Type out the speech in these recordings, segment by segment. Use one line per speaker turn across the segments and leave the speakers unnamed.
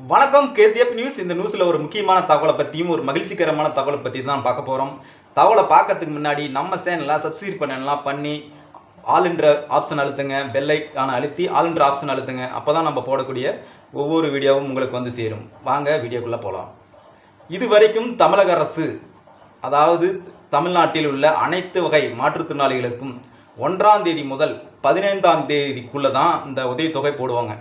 வணக்கம் KCF news. இந்த நியூஸில் ஒரு முக்கியமான தகவலை பற்றியும் ஒரு மகிழ்ச்சிகரமான தகவலை பற்றி தான் பார்க்க போகிறோம் தகவலை பார்க்கறதுக்கு முன்னாடி நம்ம சேனலில் சப்ஸ்கிரைப் பண்ணலாம் பண்ணி ஆல்ன்ற ஆப்ஷன் அழுத்துங்க பெல் ஐக்கான அழுத்தி ஆல்ன்ற ஆப்ஷன் அழுத்துங்க. அப்போ தான் நம்ம போடக்கூடிய ஒவ்வொரு வீடியோவும் உங்களுக்கு வந்து சேரும். வாங்க வீடியோக்குள்ளே போகலாம் இதுவரைக்கும் தமிழக அரசு அதாவது தமிழ்நாட்டில் உள்ள அனைத்து வகை மாற்றுத்திறனாளிகளுக்கும் ஒன்றாம் தேதி முதல் பதினைந்தாம் தேதிக்குள்ளே தான் இந்த உதவித்தொகை போடுவாங்க.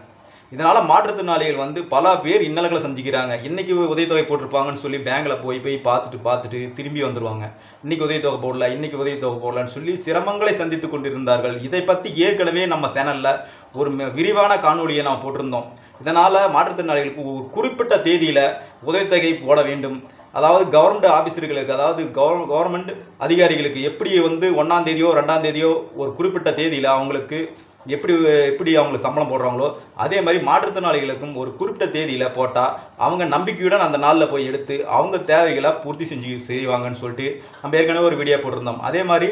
இதனால் மாற்றுத்திறனாளிகள் வந்து பல பேர் இன்னல்களை சந்திக்கிறாங்க. இன்றைக்கி உதவித்தொகை போட்டிருப்பாங்கன்னு சொல்லி பேங்கில் போய் போய் பார்த்துட்டு பார்த்துட்டு திரும்பி வந்துடுவாங்க இன்றைக்கி உதவித்தொகை போடல இன்றைக்கி உதவித்தொகை போடலன்னு சொல்லி சிரமங்களை சந்தித்து கொண்டிருந்தார்கள். இதை பற்றி ஏற்கனவே நம்ம சேனலில் ஒரு விரிவான காணொலியை நாம் போட்டிருந்தோம். இதனால் மாற்றுத்திறனாளிகளுக்கு ஒரு குறிப்பிட்ட தேதியில் உதவித்தொகை போட வேண்டும். அதாவது கவர்மெண்ட் ஆஃபீஸர்களுக்கு அதாவது கவர் கவர்மெண்ட் அதிகாரிகளுக்கு எப்படி வந்து ஒன்றாம் தேதியோ ரெண்டாம் தேதியோ ஒரு குறிப்பிட்ட தேதியில் அவங்களுக்கு எப்படி எப்படி அவங்களுக்கு சம்பளம் போடுறாங்களோ அதே மாதிரி மாற்றுத்திறனாளிகளுக்கும் ஒரு குறிப்பிட்ட தேதியில் போட்டால் அவங்க நம்பிக்கையுடன் அந்த நாளில் போய் எடுத்து அவங்க தேவைகளை பூர்த்தி செஞ்சு செய்வாங்கன்னு சொல்லிட்டு நம்ம ஏற்கனவே ஒரு வீடியோ போட்டிருந்தோம். அதே மாதிரி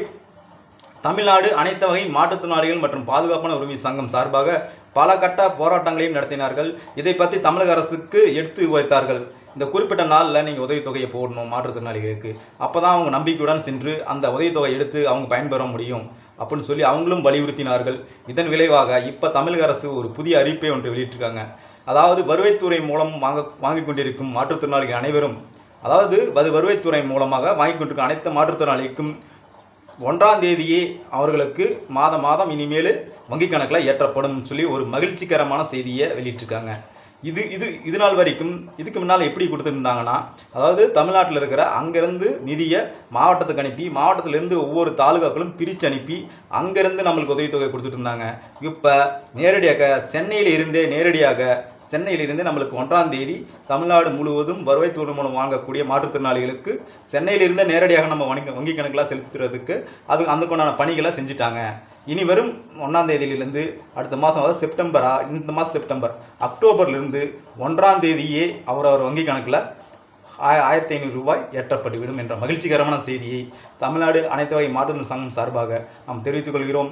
தமிழ்நாடு அனைத்து வகை மாற்றுத்திறனாளிகள் மற்றும் பாதுகாப்பான உரிமை சங்கம் சார்பாக பல கட்ட போராட்டங்களையும் நடத்தினார்கள். இதை பற்றி தமிழக அரசுக்கு எடுத்து வைத்தார்கள். இந்த குறிப்பிட்ட நாளில் நீங்கள் உதவித்தொகையை போடணும் மாற்றுத்திறனாளிகளுக்கு. அப்போ தான் அவங்க நம்பிக்கையுடன் சென்று அந்த உதவித்தொகை எடுத்து அவங்க பயன்பெற முடியும். அப்படின்னு சொல்லி அவங்களும் வலியுறுத்தினார்கள். இதன் விளைவாக இப்போ தமிழக அரசு ஒரு புதிய அறிவிப்பை ஒன்று வெளியிட்டிருக்காங்க. அதாவது வருவைத்துறை மூலம் வாங்க வாங்கி கொண்டிருக்கும் மாற்றுத்திறனாளிகள் அனைவரும் அதாவது அது வருவாய்த்துறை மூலமாக வாங்கி கொண்டிருக்கும் அனைத்து மாற்றுத்திறனாளிக்கும் ஒன்றாம் தேதியே அவர்களுக்கு மாதம் மாதம் இனிமேல் வங்கி கணக்கில் ஏற்றப்படும் சொல்லி ஒரு மகிழ்ச்சிகரமான செய்தியை வெளியிட்டிருக்காங்க. இது இது இது நாள் வரைக்கும் இதுக்கு முன்னால் எப்படி கொடுத்துருந்தாங்கன்னா அதாவது தமிழ்நாட்டில் இருக்கிற அங்கேருந்து நிதியை மாவட்டத்துக்கு அனுப்பி மாவட்டத்திலேருந்து ஒவ்வொரு தாலுகாக்களும் பிரித்து அனுப்பி அங்கேருந்து நம்மளுக்கு உதவித்தொகை கொடுத்துட்டு இருந்தாங்க. இப்போ நேரடியாக சென்னையில் இருந்தே நேரடியாக சென்னையிலிருந்து நம்மளுக்கு ஒன்றாம் தேதி தமிழ்நாடு முழுவதும் வருவாய்த்துறை மூலம் வாங்கக்கூடிய மாற்றுத்திறனாளிகளுக்கு சென்னையிலிருந்து நேரடியாக நம்ம வங்கி வங்கி கணக்கில் செலுத்துறதுக்கு அது அதுக்குண்டான பணிகளை செஞ்சுட்டாங்க. இனி வரும் ஒன்றாம் தேதியிலிருந்து அடுத்த மாதம் அதாவது செப்டம்பரா இந்த மாதம் செப்டம்பர் அக்டோபர்லேருந்து ஒன்றாம் தேதியே அவரவர் வங்கி கணக்கில் ஆய ஆயிரத்தி ஐநூறு ரூபாய் ஏற்றப்பட்டுவிடும் என்ற மகிழ்ச்சிகரமான செய்தியை தமிழ்நாடு அனைத்து வகை மாற்றுத்திறன் சங்கம் சார்பாக நாம் தெரிவித்துக் கொள்கிறோம்.